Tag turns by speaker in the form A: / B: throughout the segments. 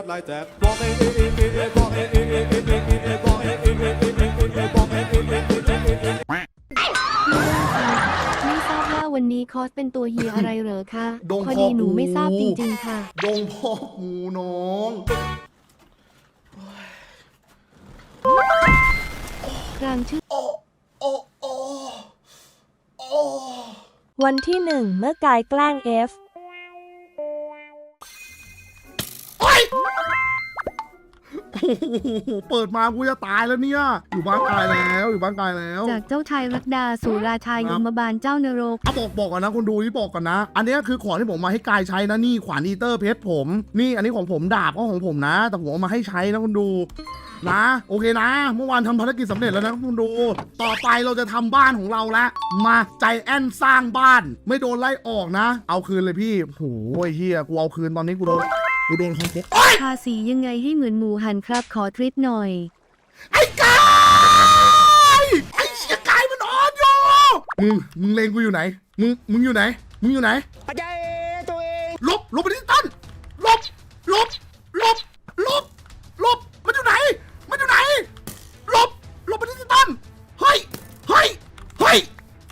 A: ล็อกคดีไม่ได้จัดลายแตกบอกเองเองเองเองเองบอกเองเองเองเองเองเองเองบอกเองเองเองเองเองเองเองบอกเองเองเองเองเองเอง
B: ไม่ทราบว่าวันนี้คอสเป็นตัวเฮียอะไรเหรอคะ
C: ดง
B: พอ
C: พอ
B: ดีหนู
C: กู
B: ไม่ทราบจริงๆค่ะ
C: ดงพ่อกูน้อง
B: กลางชื่อ
C: โอ้โอ้โอ้โอ้
D: วันที่หนึ่งเมื่อกายแกล้งเโอ้
C: ยโอ้โหเปิดมากูจะตายแล้วเนี่ย อยู่บ้านกายแล้วอยู่บ้านกายแล้ว
B: จากเจ้าชายรักดาสู่ราชาย
C: ครั
B: ย
C: บ
B: มบาลเจ้านรก
C: เอาบอกบอกก่อนนะคุณดูนี่บอกก่อนนะ อันนี้คือของที่ผมมาให้กายใช้นะนี่ขวานอีเตอร์เพชรผม นี่อันนี้ของผมดาบก็ของผมนะ แต่ผมเอามาให้ใช้นะคุณดูนะโอเคนะ เมื่อวานทำภารกิจสำเร็จแล้วนะคุณดู ต่อไปเราจะทำบ้านของเราละมาใจแอนสร้างบ้าน ไม่โดนไล่ออกนะ เอาคืนเลยพี่โอ้โหเฮียกูเอาคืนตอนนี้กูโดน กูโดนคอมโบโอ๊ย
B: ภาษียังไงให้เหมือนหมูหันครับขอทริปหน่อย
C: ไอ้กายไอ้เชี่ยกายมันออนอยู่มึงมึงเลงกูอยู่ไหน มึงมึงอยู่ไหน มึงอยู่ไหน
E: ปัจจัยตัวเอง
C: ลบลบไปที่ตั้นลบลบลบลบลบมันอยู่ไหน มันอยู่ไหนลบลบไปที่ตั้นเฮ้ยเฮ้ยเฮ้ย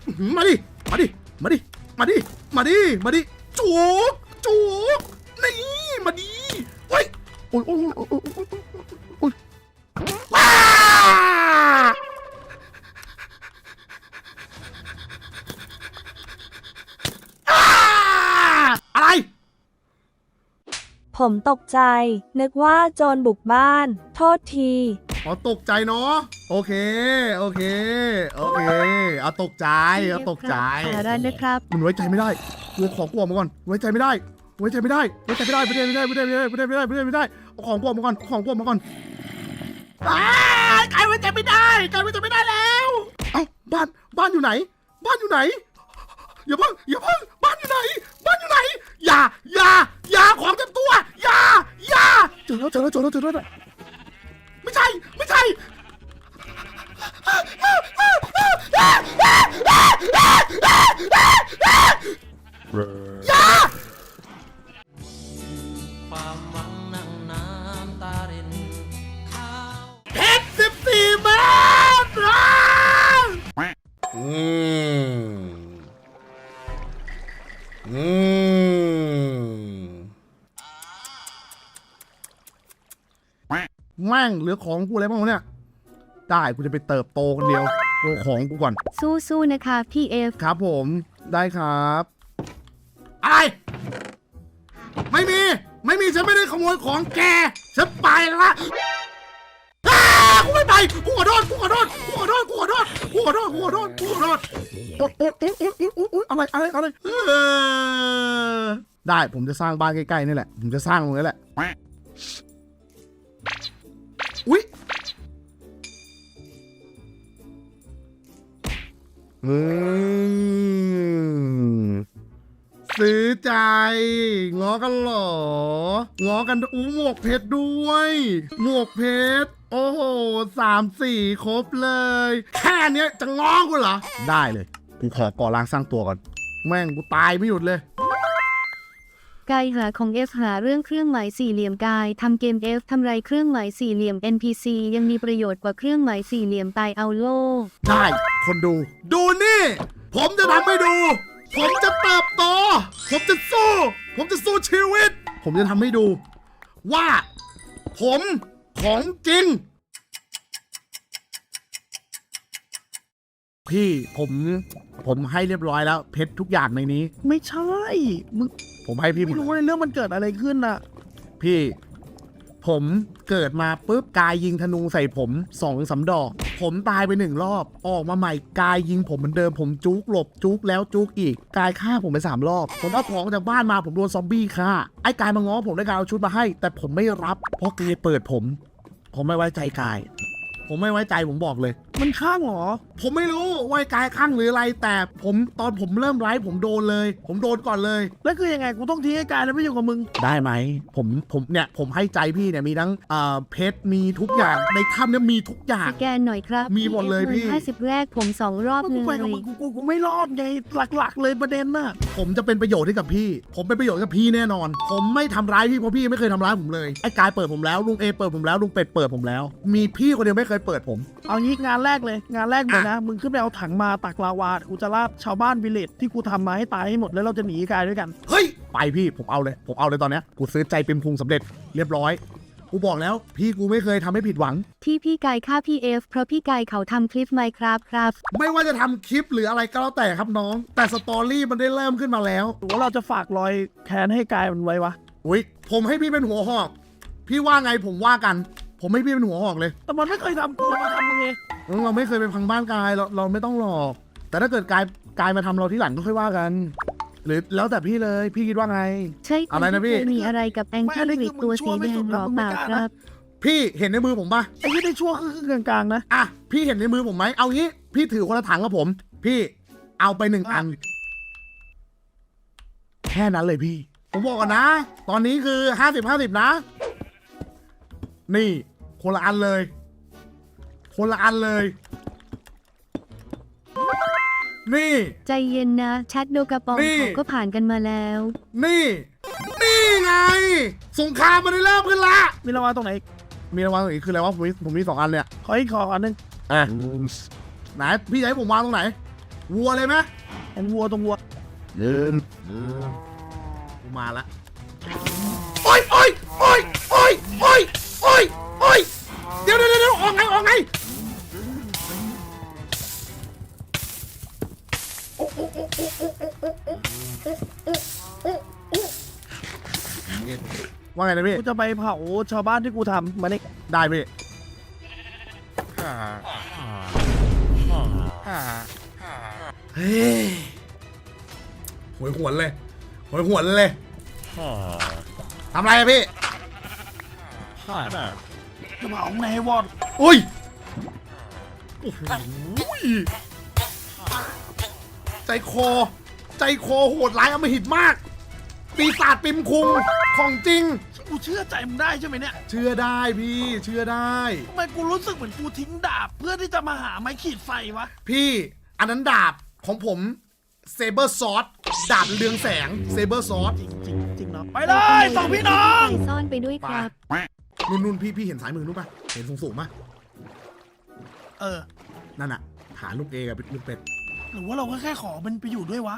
C: อื้อหือมาดิมาดิมาดิมาดิมาดิมาดิจูกจูก อ้ยโอ้ยโอ้ยโอ้ยโอ้ยโอ้ยว้าอ่าอะไร
D: ผมตกใจ นึกว่าโจรบุกบ้าน โทษที
C: อ๋อตกใจเนาะโอเค โอเค โอเค เอาตกใจเอาตกใจ
B: ขอได้นะครับ
C: มันไว้ใจไม่ได้กูเอาของกูออกมาก่อนไว้ใจไม่ได้ ไว้ใจไม่ได้ไว้ใจไม่ได้ไว้ใจไม่ได้ไว้ใจไม่ได้ไว้ใจไม่ได้ไว้ใจไม่ได้เอาของกูออกมาก่อนเอาของกูออกมาก่อนอ้ายกายไว้ใจไม่ได้กายไว้ใจไม่ได้แล้วเอ้าบ้านบ้านอยู่ไหน บ้านอยู่ไหนอย่าเพิ่งอย่าเพิ่งบ้านอยู่ไหน บ้านอยู่ไหนอย่าอย่าอย่าของเต็มตัวอย่าอย่าเจอแล้วเจอแล้วเจอแล้วเจอแล้วไม่ใช่ไม่ใช่อย่า
F: ความหวังนั่งน้ำตารินข้าว
C: เพชรสิบสี่เมตรอะอืมอืมแม่งเหลือของกูอะไรบ้างวะเนี่ย ได้กูจะไปเติบโตคนเดียวกูเอาของกูก่อน
B: สู้ๆนะคะพี่เอฟ
C: ครับผม ได้ครับ ไม่มีฉันไม่ได้ขโมยของแก ฉันไปแล้วละอ้ากูไม่ไป กูขอโทษกูขอโทษกูขอโทษกูขอโทษกูขอโทษกูขอโทษกูขอโทษโอ๊ยโอ๊ยโอ๊ยโอ๊ยโอ๊ยโอ๊ยโอ๊ยอะไรอะไรอะไรเออได้ผมจะสร้างบ้านใกล้ๆนี่แหละ ผมจะสร้างตรงนี้แหละ อุ๊ยอืม ซื้อใจ ง้อกันเหรอ ง้อกันอู้หมวกเพชรด้วย หมวกเพชร โอ้โหสามสี่ครบเลย แค่เนี้ยจะง้อกูเหรอ ได้เลยกูขอก่อร่างสร้างตัวก่อน แม่งกูตายไม่หยุดเลย
B: กายหาของ F หาเรื่องเครื่องหมายสี่เหลี่ยมกายทำเกม F ทำไรเครื่องหมายสี่เหลี่ยม NPC ยังมีประโยชน์กว่าเครื่องหมายสี่เหลี่ยมตายเอาโลก
C: ได้ คนดู ดูนี่ ผมจะทำให้ดู ผมจะเติบโต ผมจะสู้ ผมจะสู้ชีวิต ผมจะทำให้ดู ว่า ผมของจริง พี่ผมผมให้เรียบร้อยแล้ว เพชรทุกอย่างในนี้
G: ไม่ใช่มึง
C: ผมให้พี่หม
G: ไม่
C: ด
G: รู้
C: เลย
G: ว่าเรื่องมันเกิดอะไรขึ้นน่ะ
C: พี่ ผมเกิดมาปุ๊บกายยิงธนูใส่ผมสองสาดอก ผมตายไปหนึ่งรอบ ออกมาใหม่กายยิงผมเหมือนเดิมผมจุกหลบจุกแล้วจุกอีกกายฆ่าผมไปสามรอบ ผมเอาของจากบ้านมาผมโดนซอมบี้ฆ่าไอ้กายมาง้อผมด้วยการเอาชุดมาให้ แต่ผมไม่รับ เพราะกายเปิดผม ผมไม่ไว้ใจกาย ผมไม่ไว้ใจผมบอกเลย
G: มันข้างเหรอ
C: ผมไม่รู้ว่าไอ้กายข้างหรืออะไร แต่ผมตอนผมเริ่มไลฟ์ผมโดนเลย ผมโดนก่อนเลย
G: แล้วคือยังไงกูต้องทิ้งไอ้กายแล้วไม่อยู่กับมึง
C: ได้ไหม ผมผมเนี่ยผมให้ใจพี่เนี่ยมีทั้งเอ่อเพชรมีทุกอย่างในถ้ำเนี่ยมีทุกอย่าง
B: สแกนหน่อยครับ
C: มีหมดเลยพี่
B: ห้าสิบแรกผมสองรอบ
G: กู
B: เล
G: ไปกับ
B: ย
G: มึงกูกูกูไม่รอดไงหลัก ๆ เลยประเด็นน่ะ
C: ผมจะเป็นประโยชน์ให้กับพี่ ผมเป็นประโยชน์กับพี่แน่นอน ผมไม่ทำร้ายพี่เพราะพี่ไม่เคยทำร้ายผมเลยไอ้กายเปิดผมแล้วลุงเอเปิดผมแล้วลุงเป็ดเปิดผมแล้ว มีพี่คนเดียวไม่เคยเปิดผม
G: เอางี้งานแรกเลย งานแรกเลยนะ มึงขึ้นไปเอาถังมาตักลาวากูจะลาดชาวบ้านวิลเลจที่กูทำมาให้ตายให้หมดแล้วเราจะหนีกายด้วยกัน
C: เฮ้ย ไปพี่ผมเอาเลย ผมเอาเลยตอนเนี้ยกูซื้อใจเป็นพุงสำเร็จเรียบร้อย กูบอกแล้ว พี่กูไม่เคยทำให้ผิดหวัง
B: ที่พี่กายฆ่าพี่เอฟเพราะพี่กายเขาทำคลิปไมครับครับ
C: ไม่ว่าจะทำคลิปหรืออะไรก็แล้วแต่ครับน้อง แต่สตอรี่มันได้เริ่มขึ้นมาแล้ว
G: หรือว่าเราจะฝากรอยแค้นให้กายมันไว้วะ
C: อุ้ยผมให้พี่เป็นหัวหอก พี่ว่าไงผมว่ากัน ผมให้พี่เป็นหัวหอกเลย
G: แต่มันไม่เคยทำกูมาทำมึงเอง
C: เราไม่เคยไปพังบ้านกายเราเราไม่ต้องหลอก แต่ถ้าเกิดกายกายมาทำเราที่หลังก็ค่อยว่ากัน หรือแล้วแต่พี่เลยพี่คิดว่าไง
B: ใช่
C: อะไรนะพี่
B: คมีอะไรกับแองเจิลริกตัวสีแดงหรอเปล่าครับ
C: พี่เห็นในมือผมปะ
G: ไอ้ยี่ได้ชั่วครึ่งๆกลางๆนะ
C: อะพี่เห็นในมือผมไหมเอางี้ พี่ถือคนละถังกับผม พี่เอาไปหนึ่งอัน แค่นั้นเลยพี่ ผมบอกก่อนนะ ตอนนี้คือห้าสิบห้าสิบนะ นี่คนละอันเลย คนละอันเลย นี่
B: ใจเย็นนะแชทโดกระปอง
C: นี่
B: เขาก็ผ่านกันมาแล้ว
C: นี่ นี่ไง สงครามมันได้เริ่มขึ้นละ
G: มีรางวัลตรงไหนอีก
C: มีรางวัลอีกคืออะไรวะผมมีผมมีสองอันเนี่ย
G: ขออีกขออันหนึง
C: อะไหนพี่จะให้ผมวางตรงไหน วัวเลยไหม
G: เห็นวัวตรงวัว
C: กูมาละโอ้ยโอ้ยโอ้ยโอ้ยโอ้ย โอ้ยโอ้ยเดี๋ยวเดี๋ยวเดี๋ยวออกไงออกไงว่าไงนะพี่
G: กูจะไปเผาชาวบ้านที่กูทำมานี่
C: ได้พี่เฮ้ยหวยหวนเลยหวยหวนเลยทำไรอะพี่
G: จะเผาในวอด
C: อุ้ยโอ้โหใจคอ ใจคอโหดร้ายอำมหิตมาก ปีศาจปิมคุงของจริง
G: กูเชื่อใจมึงได้ใช่ไหมเนี่ย
C: เชื่อได้พี่ เชื่อได้
G: ทำไมกูรู้สึกเหมือนกูทิ้งดาบ เพื่อที่จะมาหาไม้ขีดไฟวะ
C: พี่อันนั้นดาบของผมเซเบอร์ซอสดาบเรืองแสงเซเบอร์ซอส
G: จริงจริงจริงเนาะไปเลยสองพี่น้อง
B: ไปซ่อนไปด้วยครับ
C: นุ่นนุ่นพี่พี่เห็นสายมือนู้นปะเห็นสูงสูงๆปะ
G: เออ
C: นั่นอะหาลูกเอกับลูกเป็ด
G: หรือว่าเราก็แค่ขอมันไปอยู่ด้วยวะ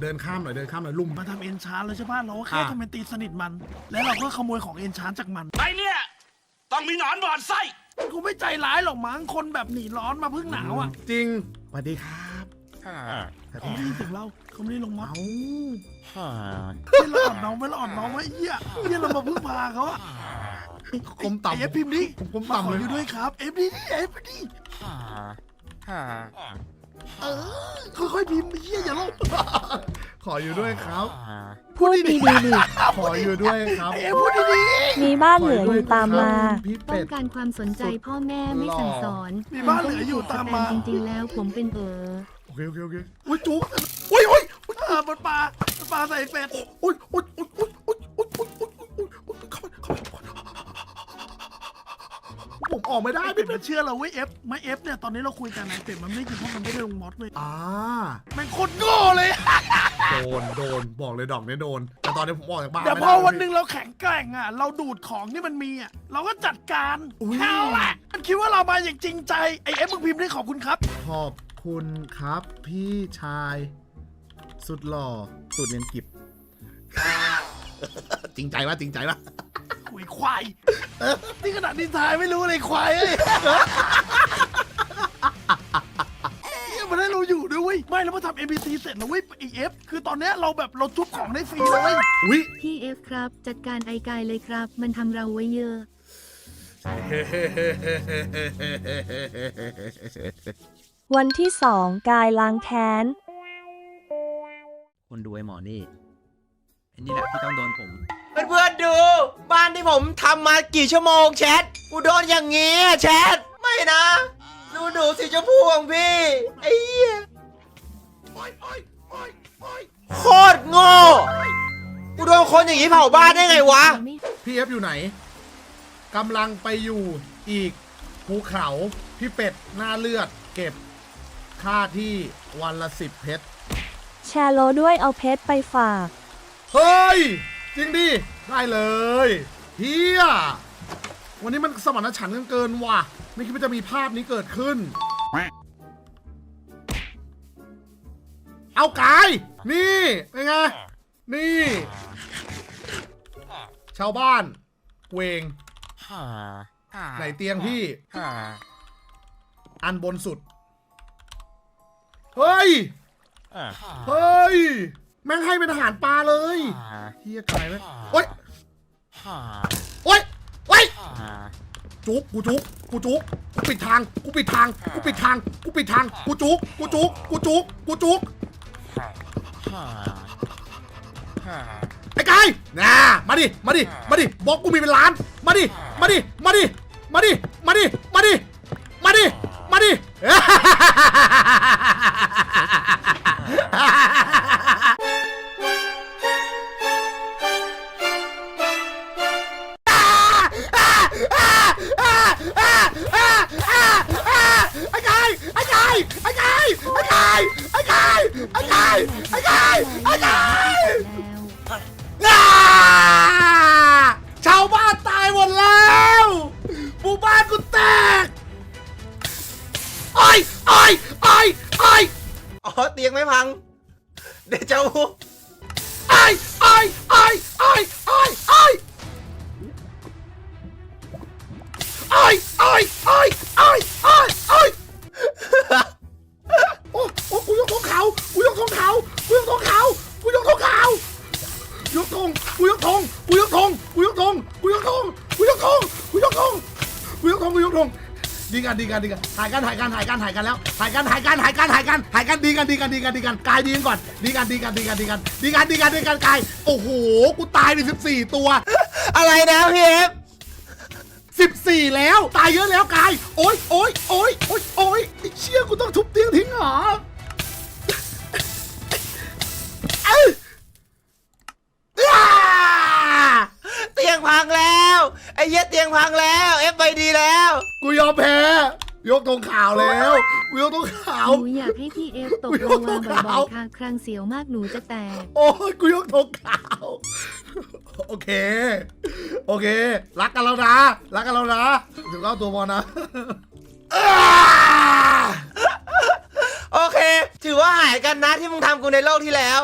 C: เดินข้ามหน่อยเดินข้ามหน่อยลุ่ม
G: มาทำเอนชานเลยใช่ป่ะเราก็แค่
C: อะ
G: ทำเป็นตีสนิทมัน แล้วเราก็ขโมยของเอนชานจากมัน
E: ไอเนี่ย ต้องมีหนอนบอดไส้
G: กูไม่ใจร้ายหรอกมั้งคนแบบหนีร้อนมาพึ่งหนาวอะ
C: จริงสวัสดีครับ
G: เขาไม่ได้ถึงเราเขาไม่ได้ลงมา
C: เอา
G: ไม่เราอ่อนน้องไม่เราอ่อนน้องไว้เหี้ยเหี้ยเรามาพึ่งพาเขาอะ
C: กลมต่ำ
G: เอฟพิมพ์ดิ
C: ผมกลม
G: มา
C: ต่ำ
G: ขอ
C: เลย
G: อยู่ด้วยครับ เอฟดิเอฟดิเออค่อยๆพิมพ์เหี้ยอย่าลบ
C: ขออยู่ด้วยครับ
D: พูดดีๆดิ
C: ขออยู่ด้วยครับ
G: เอฟพูดดี
D: มีบ้านเหลืออยู่ตามมา
C: พี่
B: ต้อ
C: เป็
B: ง
C: ด
B: การความสนใจพ่อแม่ไม่สั่งสอน
G: ๆมีบ้านเหลืออยู่ตามมา
B: แต่จริงๆแล้วผมเป็นเออ
C: โอเคโอเคโอเคอุ้ยจุ๊บอุ้ยอุ้ยอุ้ย
G: เออมันปลามันปลาใส่เป็ด
C: อุ้ยอุ้ยอุ้ยอุ้ยอุ้ยอุ้ย ออกไม่ได้
G: ไอ้เป็
C: พี่
G: ด
C: เป็
G: มั
C: ด
G: นเชื่อเราเว้ยเอฟไม่เอฟเนี่ยตอนนี้เราคุยกันนะเป็ดมันไม่กินเพราะมันไม่ได้ลงมอสเว้ย
C: อ่า
G: แม่งโคตรโง่เลย
C: โดน โดน บอกเลยดอกเนี้ยโดน แต่ตอนนี้ผมออกจากบ้าน
G: เดี๋ยว
C: ไม่
G: พอ
C: ได้
G: วันหนึ่งเราแข็งแกร่งอะ เราดูดของที่มันมีอะ เราก็จัดการเอาอะมันคิดว่าเรามาอย่างจริงใจไอเอฟมึงพิมพ์ได้ขอบคุณครับ
C: ขอบคุณครับ พี่ชาย สุดหล่อสุดเนียนกิบ จริงใจปะจริงใจปะ
G: หุยควายนี่ขนาดนินทายไม่รู้เลยควายเอ้ยเนี่ยมันให้เราอยู่ด้วยเว้ยไม่แล้วมาทำ NPC เสร็จแล้วเว้ยไอเอฟคือตอนเนี้ยเราแบบเราทุบของได้ฟรีเลยเว้ย
C: อุ้ย
B: พี่เอฟครับ จัดการไอกายเลยครับ มันทำเราไว้เยอะ
D: วันที่สองกายล้างแค้น
H: คนดูไอ้หมอนี่ไอ้นี่แหละที่ต้องโดนผม
F: เพื่อนๆดู บ้านที่ผมทำมากี่ชั่วโมงแชทกูโดนอย่างงี้อะแชทไม่นะ ดูหนูสีชมพูของพี่ไอ้เหี้ยโคตรโง่กูโดนคนอย่างนี้เผาบ้านได้ไงวะ
C: พี่เอฟอยู่ไหนกำลังไปอยู่อีกภูเขาพี่เป็ดหน้าเลือด เก็บค่าที่วันละสิบเพชร
D: แชร์โลด้วยเอาเพชรไปฝาก
C: เฮ้ย จริงดิได้เลยเฮียวันนี้มันสมรรถฉันท์กันเกินว่ะ ไม่คิดว่าจะมีภาพนี้เกิดขึ้น เอากาย นี่เป็นไง นี่ ชาวบ้าน เวง ไหนเตียงพี่ อันบนสุด เฮ้ย เฮ้ย แม่งให้เป็นอาหารปลาเลยเฮียไก่ไหมโอ๊ยโอ๊ยโอ๊ยจุกกูจุกกูจุกกูปิดทางกูปิดทางกูปิดทางกูปิดทางกูจุกกูจุกกูจุกกูจุกไอ้ไก่น่ามาดิมาดิมาดิบอกกูมีเป็นล้านมาดิมาดิมาดิมาดิมาดิมาดิมาดิมาดิ ไอ้ไก่ไอ้ไก่ไอ้ไก่
B: แล้ว
C: อ่าชาวบ้านตายหมดแล้วหมู่บ้านกูแตกไอ้ไอ้ไอ้ไอ้
F: อ๋อเตียงไม่พัง เดจาวู
C: ไอ้ไอ้ไอ้ไอ้ไอ้ไอ้ไอ้ไอ้ไอ้ไอ้ไอ้ไอ้โอ้ ธงกูยกธงกูยกธงกูยกธงกูยกธงกูยกธงกูยกธงกูยกธงกูยกธงดีกันดีกันดีกันถ่ายกันถ่ายกันถ่ายกันถ่ายกันแล้วถ่ายกันถ่ายกันถ่ายกันถ่ายกันถ่ายกันดีกันดีกันดีกันดีกันกายดีกันก่อนดีกันดีกันดีกันดีกันดีกันดีกันดีกันกายโอ้โหกูตายไปสิบสี่ตัว
F: อะไรนะพี่เอฟ
C: สิบสี่แล้ว ตายเยอะแล้วกายโอ๊ยโอ๊ยโอ๊ยโอ๊ยโอ๊ยไอ้เชี่ยกูต้องทุบเตียงทิ้งเหรอเอ้ยอ้า
F: เตียงพังแล้วไอ้เหี้ยเตียงพังแล้วเอฟไปดีแล้ว
C: กูยอมแพ้ ยกตรงข่าวแล้วกูยกตรงข่าว
B: หนูอยากให้พี่เอฟตก
C: อุ๊ย
B: ลงมา
C: ขาว
B: บ่อยๆค่ะครั้งเสียวมากหนูจะแตก
C: โอ้ยกูยกตรงข่าว โอเค โอเค รักกันแล้วนะ รักกันแล้วนะถึงเก้าตัวบอลนะอ้า
F: โอเค ถือว่าหายกันนะที่มึงทำกูในโลกที่แล้ว